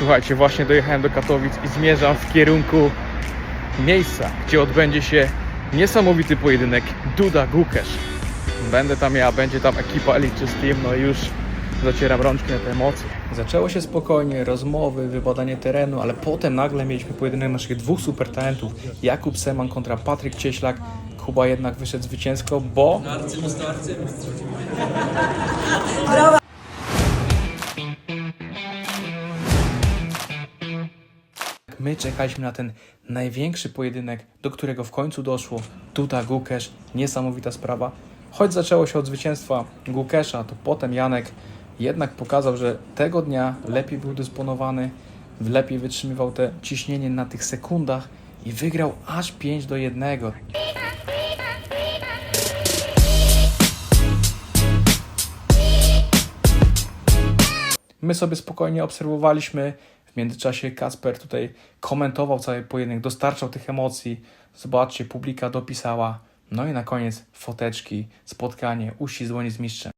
Słuchajcie, właśnie dojechałem do Katowic i zmierzam w kierunku miejsca, gdzie odbędzie się niesamowity pojedynek Duda Gukesz. Będę tam ja, będzie tam ekipa Elite Team, no i już zacieram rączki na te emocje. Zaczęło się spokojnie, rozmowy, wybadanie terenu, ale potem nagle mieliśmy pojedynek naszych dwóch super talentów. Jakub Seman kontra Patryk Cieślak. Kuba jednak wyszedł zwycięsko, bo... My czekaliśmy na ten największy pojedynek, do którego w końcu doszło. Duda Gukesz, niesamowita sprawa. Choć zaczęło się od zwycięstwa Gukesza, to potem Janek jednak pokazał, że tego dnia lepiej był dysponowany, lepiej wytrzymywał te ciśnienie na tych sekundach i wygrał aż 5 do 1. My sobie spokojnie obserwowaliśmy. W międzyczasie Kasper tutaj komentował cały pojedynek, dostarczał tych emocji. Zobaczcie, publika dopisała. No i na koniec foteczki, spotkanie, uścisk dłoni z mistrzem.